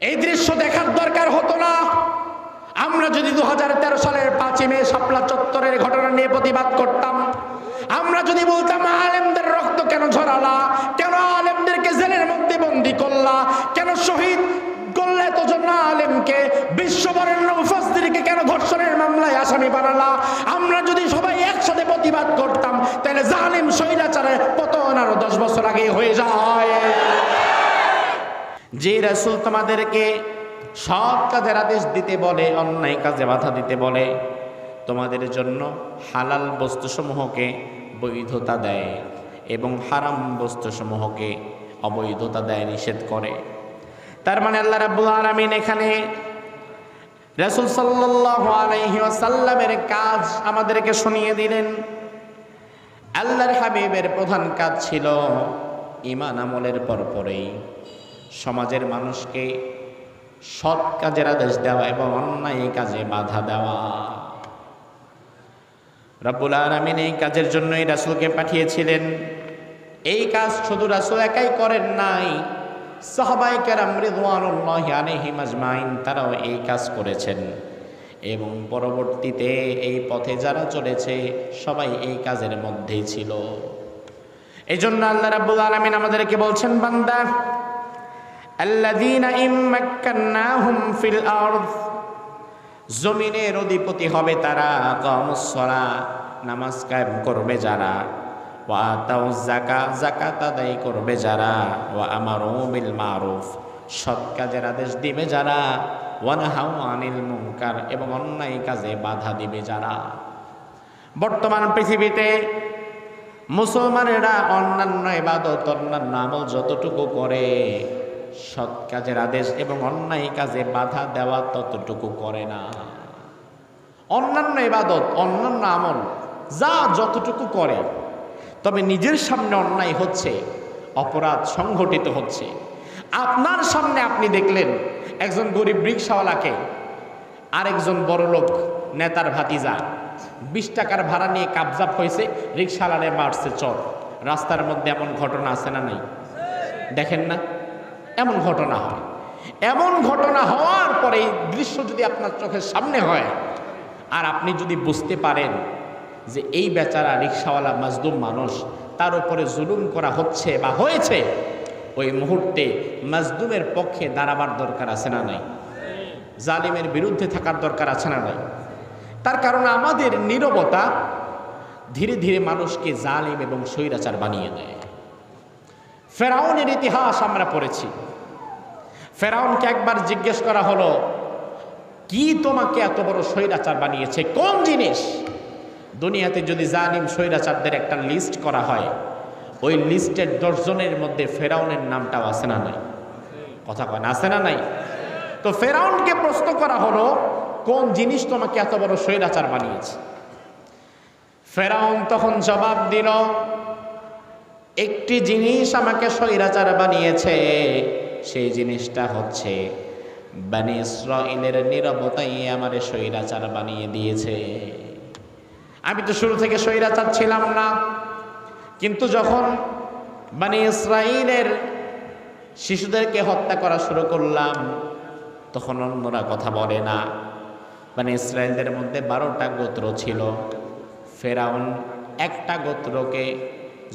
এই দৃশ্য দেখার দরকার হতো না। আমরা যদি দুহাজার তেরো সালের পাঁচই মে শাপলা চত্বরের ঘটনা নিয়ে প্রতিবাদ করতাম, আমরা যদি বলতাম, আলেমদের রক্ত কেন ঝরালা? কেন আলেমদেরকে জেলের মধ্যে বন্দি করলা? কেন শহীদ করলে এতজন আলেমকে? বিশ্ববরেণ্য মুফাসদিরকে কেন ধর্ষণের মামলায় আসামি বানালা? আমরা যদি সবাই একসাথে প্রতিবাদ করতাম, তাহলে জালিম স্বৈরাচারের পতন আরও দশ বছর আগে হয়ে যায়। যে রাসূল তোমাদেরকে সৎ কাজের আদেশ দিতে বলে, অন্যায় কাজে বাধা দিতে বলে, তোমাদের জন্য হালাল বস্তুসমূহকে বৈধতা দেয় এবং হারাম বস্তুসমূহকে অবৈধতা দেয়, নিষেধ করে। তার মানে আল্লাহ রাব্বুল আলামিন এখানে রাসূল ওয়াসাল্লামের কাজ আমাদেরকে শুনিয়ে দিলেন। আল্লাহর হাবিবের প্রধান কাজ ছিল ইমান আমলের পরপরেই। সমাজের মানুষকে সৎ কাজের আদেশ দেওয়া এবং অন্যায় এই কাজে বাধা দেওয়া। রব্বুল আলমিন এই কাজের জন্যই রাসুলকে পাঠিয়েছিলেন। এই কাজ শুধু রাসুল একাই করেন নাই সাহাবাই কেরাম রিদওয়ানুল্লাহি আলাইহিম আজমাইন তারাও এই কাজ করেছেন। এবং পরবর্তীতে এই পথে যারা চলেছে, সবাই এই কাজের মধ্যেই ছিল। এই জন্য আল্লাহ রাব্বুল আলামিন আমাদেরকে বলছেন, বান্দা আল্লাযীনা ইম্মাক্কান্নাহুম ফিল আরদ। জমিনের অধিপতি হবে তারা কামুসলা নামাজ কায়েম করবে যারা। আতাউ জাকা জাকাত আদায় করবে যারা। ওয়া আমারু বিল মারুফ, সৎ কাজের আদেশ দিবে যারা। ওয়ানহাউ আনিল মুনকার, এবং অন্যায় কাজে বাধা দিবে যারা। বর্তমান পৃথিবীতে মুসলমানেরা অন্যান্য ইবাদত, অন্যান্য আমল যতটুকু করে সৎ কাজের আদেশ এবং অন্যায় কাজে বাধা দেওয়া ততটুকু করে না। অন্যান্য ইবাদত, অন্যান্য আমল, যা যতটুকু করে, তবে নিজের সামনে অন্যায় হচ্ছে, অপরাধ সংঘটিত হচ্ছে। আপনার সামনে আপনি দেখলেন একজন গরিব রিক্সাওয়ালাকে আরেকজন বড়লোক নেতার ভাতিজা বিশ টাকার ভাড়া নিয়ে কাবজাব হয়েছে, রিক্সাওয়ালারে মারছে চর। রাস্তার মধ্যে এমন ঘটনা আছে না নাই? দেখেন না? এমন ঘটনা হয়। এমন ঘটনা হওয়ার পরে এই দৃশ্য যদি আপনার চোখের সামনে হয়, আর আপনি যদি বুঝতে পারেন যে এই বেচারা রিক্সাওয়ালা মাজদুম মানুষ, তার উপরে জুলুম করা হচ্ছে বা হয়েছে, ওই মুহূর্তে মাজদুমের পক্ষে দাঁড়াবার দরকার আছে না নাই? জালিমের বিরুদ্ধে থাকার দরকার আছে না নাই? তার কারণ আমাদের নীরবতা ধীরে ধীরে মানুষকে জালিম এবং স্বৈরাচার বানিয়ে দেয়। ফেরাউনের ইতিহাস আমরা পড়েছি। ফেরাউনকে একবার জিজ্ঞেস করা হলো, কি তোমাকে এত বড় স্বৈরাচার বানিয়েছে? কোন জিনিস? দুনিয়াতে যদি জালিম স্বৈরাচারদের একটা লিস্ট করা হয়, ওই লিস্টের দশজনের মধ্যে ফেরাউনের নামটাও আছে না নাই? কথা কয় না, আছে না নাই? তো ফেরাউনকে প্রশ্ন করা হলো, কোন জিনিস তোমাকে এত বড় স্বৈরাচার বানিয়েছে? ফেরাউন তখন জবাব দিল একটি জিনিস আমাকে স্বৈরাচার বানিয়েছে, সেই জিনিসটা হচ্ছে বানি ইসরাইলের নিরবতাই আমার স্বৈরাচার বানিয়ে দিয়েছে। আমি তো শুরু থেকে স্বৈরাচার ছিলাম না, কিন্তু যখন বানি ইসরাইলের শিশুদেরকে হত্যা করা শুরু করলাম, তখন অন্যরা কথা বলে না। মানে ইসরায়েলদের মধ্যে বারোটা গোত্র ছিল, ফেরাউন একটা গোত্রকে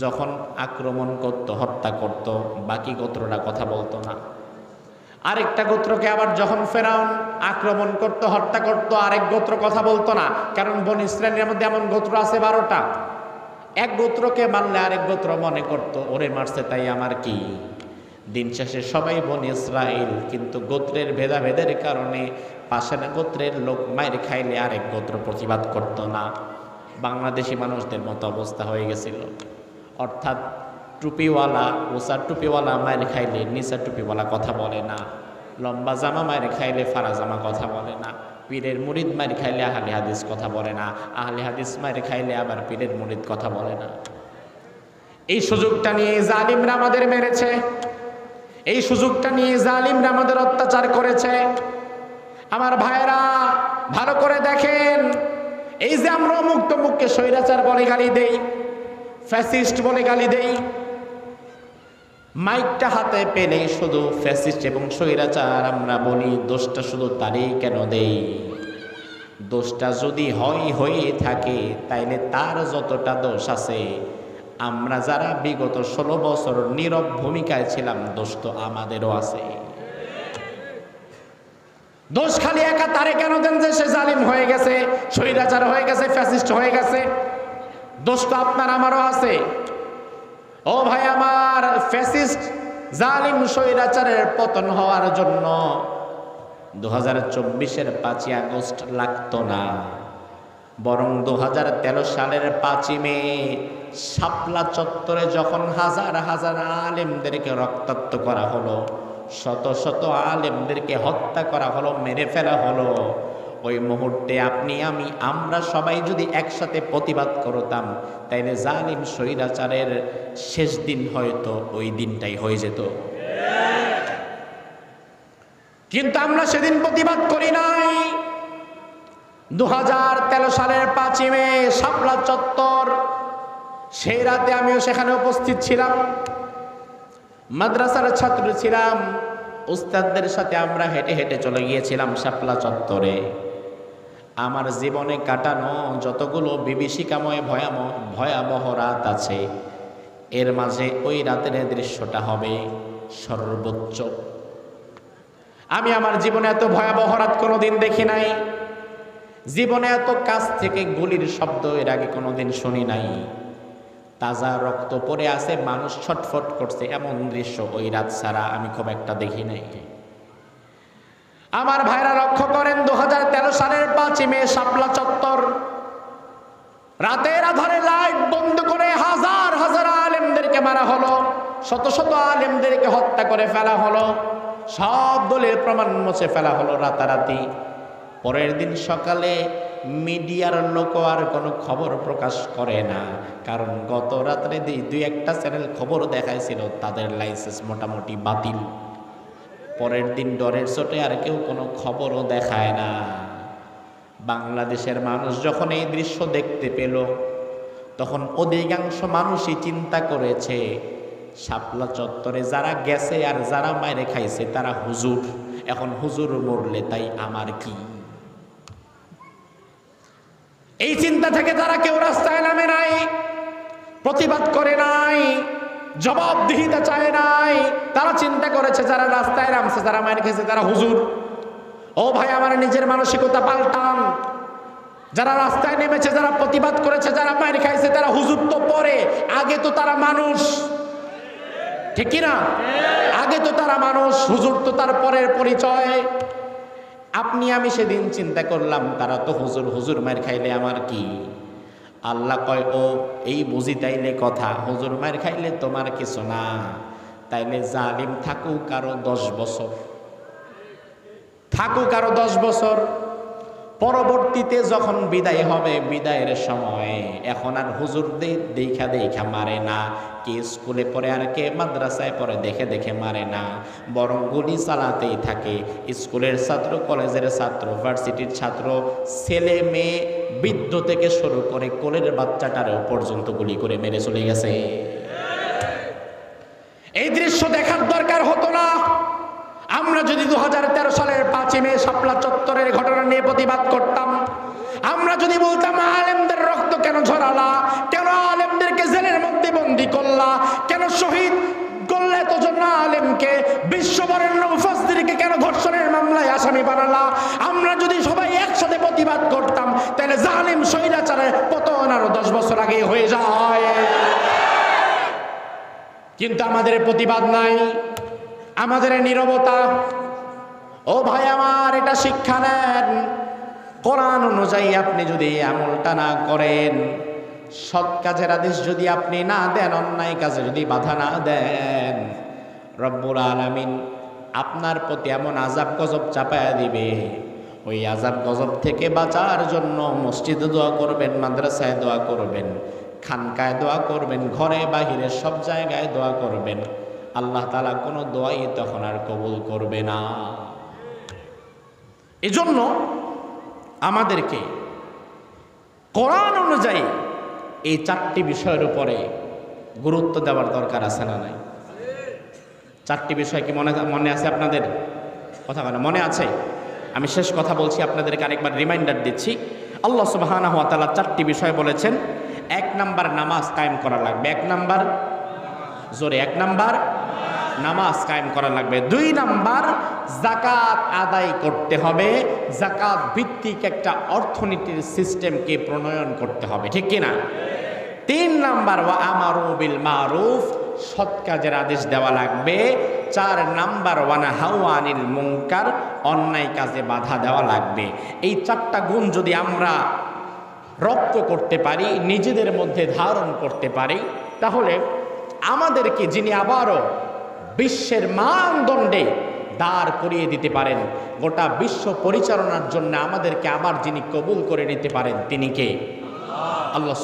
যখন আক্রমণ করত, হত্যা করত, বাকি গোত্রটা কথা বলতো না। আরেকটা গোত্রকে আবার যখন ফেরাউন আক্রমণ করত, হত্যা করত, আরেক গোত্র কথা বলতো না, কারণ বন ইসরায়েলের মধ্যে এমন গোত্র আছে বারোটা। এক গোত্রকে মারলে আরেক গোত্র মনে করত, ওরে মারছে, তাই আমার কি? দিন শেষে সবাই বন ইসরায়েল, কিন্তু গোত্রের ভেদাভেদের কারণে পাশের গোত্রের লোক মায়ের খাইলে আরেক গোত্র প্রতিবাদ করত না। বাংলাদেশি মানুষদের মতো অবস্থা হয়ে গেছিল। অর্থাৎ টুপিওয়ালা, ওসার টুপিওয়ালা মায়ের খাইলে নিচা টুপিওয়ালা কথা বলে না। লম্বা জামা মায়ের খাইলে ফারা জামা কথা বলে না। পীরের মুরিদ মায়ের খাইলে, আহলে হাদিস কথা বলে না। আহলে হাদিস মায়ের খাইলে, আবার পীরের মুরিদ কথা বলে না। এই সুযোগটা নিয়ে জালিমরা আমাদের মেরেছে। এই সুযোগটা নিয়ে জালিমরা আমাদের অত্যাচার করেছে। আমার ভাইরা ভালো করে দেখেন। এই যে আমরা মুক্ত মুখকে স্বৈরাচার বলে গালি দেই ফ্যাসিস্ট বলে গালি দেই। মাইকটা হাতে পেলে শুধু ফ্যাসিস্ট এবং স্বৈরাচার, আমরা বলি দোষটা শুধু তারই কেন দেই? দোষটা যদি হয়, হয়ে থাকে, তাইলে তার যতটা দোষ আছে, আমরা যারা বিগত ষোলো বছর নীরব ভূমিকায় ছিলাম, দোষ তো আমাদেরও আছে। দোষ খালি একা তারে কেন দেন যে সে জালিম হয়ে গেছে, স্বৈরাচার হয়ে গেছে, ফ্যাসিস্ট হয়ে গেছে? দোষ তো আপনার আমারও আছে। ও ভাই, আমার ফ্যাসিস্ট জালিম স্বৈরাচারের পতন হওয়ার জন্য দু হাজার চব্বিশের পাঁচই আগস্ট লাগতো না। বরং দু হাজার তেরো সালের পাঁচই মে শাপলা চত্বরে যখন হাজার হাজার আলেমদেরকে রক্তাক্ত করা হলো, শত শত আলেমদেরকে হত্যা করা হলো, মেরে ফেলা হলো ওই মুহূর্তে আপনি, আমি, আমরা সবাই যদি একসাথে প্রতিবাদ করতাম, তাইলে জালিম স্বৈরাচারের শেষ দিন হয়তো ওই দিনটাই হয়ে যেত। কিন্তু আমরা সেদিন প্রতিবাদ করি নাই। দু হাজার তেরো সালের পাঁচই মে, শাপলা চত্বর, সেই রাতে আমিও সেখানে উপস্থিত ছিলাম। মাদ্রাসার ছাত্র ছিলাম। উস্তাদদের সাথে আমরা হেঁটে হেঁটে চলে গিয়েছিলাম শাপলা চত্বরে। আমার জীবনে কাটানো যতগুলো বিভীষিকাময় ভয়াবহ ভয়াবহ রাত আছে, এর মাঝে ওই রাতের দৃশ্যটা হবে সর্বোচ্চ। আমি আমার জীবনে এত ভয়াবহ রাত কোনোদিন দেখি নাই। জীবনে এত কাছ থেকে গুলির শব্দ এর আগে কোনোদিন শুনি নাই। তাজা রক্ত পড়ে আছে, মানুষ ছটফট করছে, এমন দৃশ্য ওই রাত ছাড়া আমি খুব একটা দেখি নাই। আমার ভাইরা লক্ষ্য করেন দু হাজার তেরো সালের পাঁচই মে শাপলা চত্বর। রাতের আধারে লাইট বন্ধ করে হাজার হাজার আলেমদেরকে মারা হলো, শত শত আলেমদেরকে হত্যা করে ফেলা হলো, সব দলের প্রমাণ মুছে ফেলা হলো রাতারাতি। পরের দিন সকালে মিডিয়ার লোক আর কোনো খবর প্রকাশ করে না, কারণ গত রাত্রে দুই দুই একটা চ্যানেল খবর দেখাইছিল, তাদের লাইসেন্স মোটামুটি বাতিল। পরের দিন ডরের চোটে আর কেউ কোনো খবরও দেখায় না। বাংলাদেশের মানুষ যখন এই দৃশ্য দেখতে পেল, তখন অধিকাংশ মানুষই চিন্তা করেছে, শাপলা চত্বরে যারা গেছে আর যারা মায়েরে খাইছে তারা হুজুর, এখন হুজুর মরলে তাই আমার কি? এই চিন্তা থেকে তারা কেউ রাস্তায় নামে নাই, প্রতিবাদ করে নাই। জবাবদিহিতা চায় নাই। তারা চিন্তা করেছে, যারা রাস্তায় নামছে, যারা মায়ের খেয়েছে তারা হুজুর। ও ভাই, আমার নিজের মানসিকতা পাল্টান। যারা রাস্তায় নেমেছে, যারা প্রতিবাদ করেছে, যারা মায়ের খাইছে, তারা হুজুর তো পরে। আগে তো তারা মানুষ। ঠিক কিনা? আগে তো তারা মানুষ, হুজুর তো তার পরের পরিচয়। আপনি, আমি সেদিন চিন্তা করলাম, তারা তো হুজুর হুজুর মায়ের খাইলে আমার কি? আল্লাহ কয়, ও, এই বুঝি তাইলে কথা, হুজুর মায়ের খাইলে তোমার কিছু না। তাইলে জালিম থাকুক আরও দশ বছর। থাকুক আরও দশ বছর। পরবর্তীতে যখন বিদায় হবে, বিদায়ের সময়, এখন আর হুজুরদের দেখা দেখা মারে না। কে স্কুলে পড়ে আর কে মাদ্রাসায় পড়ে দেখে দেখে মারে না। বরং গুলি চালাতেই থাকে। স্কুলের ছাত্র, কলেজের ছাত্র, ভার্সিটির ছাত্র, ছেলে, মেয়ে বৃদ্ধ থেকে শুরু করে কোলের বাচ্চাটারও পর্যন্ত গুলি করে মেরে চলে গেছে। এই দৃশ্য দেখার দরকার হতো না। আমরা যদি দু সালের পাঁচই মে শাপলা চত্বরের ঘটনা নিয়ে প্রতিবাদ করতাম, আমরা যদি বলতাম, আলেমদের রক্ত কেন ঝরালা? কেন আলেমদেরকে জেলের মধ্যে বন্দি করলা? কেন শহীদ করলে তো এতজন আলেমকে বিশ্ববরেণ্য মুফাসদিরকে কেন ধর্ষণের মামলায় আসামি বানালা? আমরা যদি প্রতিবাদ করতাম, তাহলে জালিম স্বৈরাচারের পতন আরও দশ বছর আগে হয়ে যায়। কিন্তু আমাদের প্রতিবাদ নাই, আমাদের নীরবতা। ও ভাই আমার, এটা শিক্ষা নেন। কোরআন অনুযায়ী আপনি যদি আমলটা না করেন, সৎ কাজের আদেশ যদি আপনি না দেন, অন্যায় কাজে যদি বাধা না দেন, রব্বুল আলামিন আপনার প্রতি এমন আজাব গজব চাপায়া দিবে। ওই আজাব গজব থেকে বাঁচার জন্য মসজিদে দোয়া করবেন, মাদ্রাসায় দোয়া করবেন, খানকায় দোয়া করবেন, ঘরে বাহিরে সব জায়গায় দোয়া করবেন। আল্লাহ তালা কোনো দোয়াই তখন আর কবুল করবে না। এজন্য আমাদেরকে কোরআন অনুযায়ী এই চারটি বিষয়ের উপরে গুরুত্ব দেওয়ার দরকার আছে না নাই? চারটি বিষয় কি মনে মনে আছে আপনাদের? কথা মনে আছে? আমি শেষ কথা বলছি, আপনাদেরকে আরেকবার রিমাইন্ডার দিচ্ছি। আল্লাহ সুবহানাহু ওয়া তাআলা চারটি বিষয় বলেছেন। এক নাম্বার, নামাজ কায়েম করা লাগবে। এক নাম্বার, জোরে, এক নাম্বার, নামাজ কায়েম করা লাগবে। দুই নাম্বার জাকাত আদায় করতে হবে। জাকাত ভিত্তিক একটা অর্থনীতির সিস্টেমকে প্রণয়ন করতে হবে, ঠিক কিনা? তিন নাম্বার, ওয়া আমারু বিল মারুফ, সৎ কাজের আদেশ দেওয়া লাগবে। চার নাম্বার ওয়ানা হাওয়ানিল মুনকার, অন্যায় কাজে বাধা দেওয়া লাগবে। এই চারটা গুণ যদি আমরা রপ্ত করতে পারি, নিজেদের মধ্যে ধারণ করতে পারি, তাহলে আমাদেরকে যিনি আবারও বিশ্বের মানদণ্ডে দাঁড় করিয়ে দিতে পারেন, গোটা বিশ্ব পরিচালনার জন্য আমাদেরকে আবার যিনি কবুল করে নিতে পারেন, তিনি কে? আল্লাহ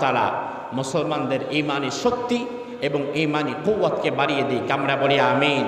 তাআলা। মুসলমানদের ইমানি শক্তি এবং এই ইমানি কুয়াতকে বাড়িয়ে দিই আমরা বলি আমিন।